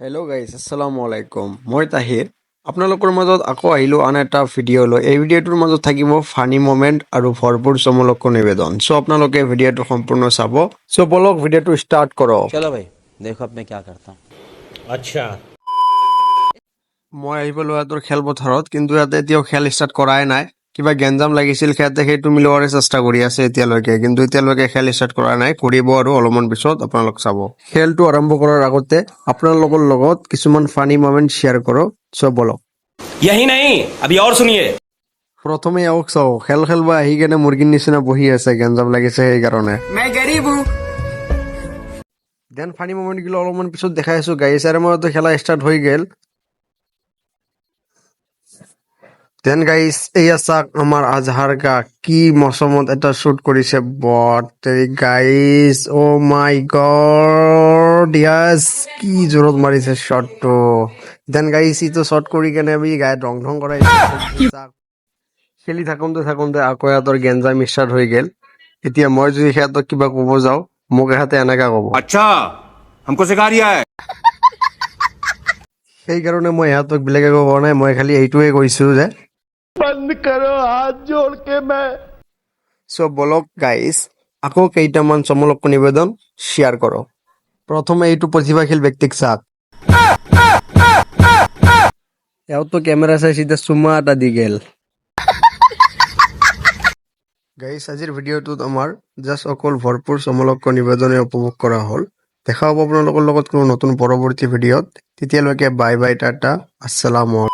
Hello' guys আসসালামু আলাইকুম মই তাহিৰ আপোনালোকৰ মাজত আকৌ আহিলোঁ আন এটা ভিডিঅ' লৈ। এই ভিডিঅ'টোৰ মাজত থাকিব ফানি মমেণ্ট আৰু ভৰপূৰ চমলক নিবেদন। চ' আপোনালোকে ভিডিঅ'টো সম্পূৰ্ণ চাব। চ' বলক ভিডিঅ'টো ষ্টাৰ্ট কৰক। আচ্ছা। মই আহিব লোৱাটোৰ খেলপথাৰত কিন্তু ইয়াতে এতিয়াও খেল ষ্টাৰ্ট কৰাই নাই। কিবা গেঞ্জাম লাগিছিল সিহঁতে সেইটো মিলোৱাৰে চেষ্টা কৰি আছে এতিয়ালৈকে। কিন্তু এতিয়ালৈকে খেল ষ্টাৰ্ট কৰা নাই কৰিব আৰু অলপমান পিছত আপোনালোক চাব। খেলটো আৰম্ভ কৰাৰ আগতে আপোনালোকৰ লগত কিছুমান ফানি মমেণ্ট শ্বেয়াৰ কৰক। চব বলক। প্ৰথমে আহক চাওঁ খেল খেলিব আহি কেনে মুৰ্গীৰ নিচিনা বহি আছে গেঞ্জাম লাগিছে সেইকাৰণে। দেন ফানি মমেণ্টগিলা অলপমান পিছত দেখাই আছো। গাড়ী চাৰে মাৰতো খেলা ষ্টাৰ্ট হৈ গ'ল। দেন গাইস এই আসাক আমার আজহার গা কি মসমত এটা শুট করিছে বট গাইস ও মাই গড ইয়াস কি জোরত মারিছে শটটো দেন গাইস ই তো শট কৰি কেনে আমি গায়ে রং ঢং করাই খেলি থাকোতে থাকোঁতে আকৌ এহাতৰ গেঞ্জা ষ্টাৰ্ট হৈ গেল। এতিয়া মই যদি সিহঁতক কিবা ক'ব যাওঁ মোক এহাতে এনেকা ক'ব। আচ্ছা হামকো সিখা ৰিয়া হে। সেইকাৰণে মই ইহঁতক বেলেগে কোৱা নাই মই খালি এইটোৱে কৈছোঁ যে চ' বলক গাইজ আকৌ কেইটামান চমলক নিবেদন শ্বেয়াৰ কৰক প্ৰথমে এইটো প্ৰতিভাশীল ব্যক্তিক চাওক এওঁতো কেমেৰা চাই চিধা চুমা এটা দি গেল গাইজ আজিৰ ভিডিঅ'টোত আমাৰ জাষ্ট অকল ভৰপূৰ চমলক্ষ নিবেদনে উপভোগ কৰা হ'ল দেখা হ'ব আপোনালোকৰ লগত কোনো নতুন পৰৱৰ্তী ভিডিঅ'ত তেতিয়ালৈকে বাই বাই টাটা আসসালামু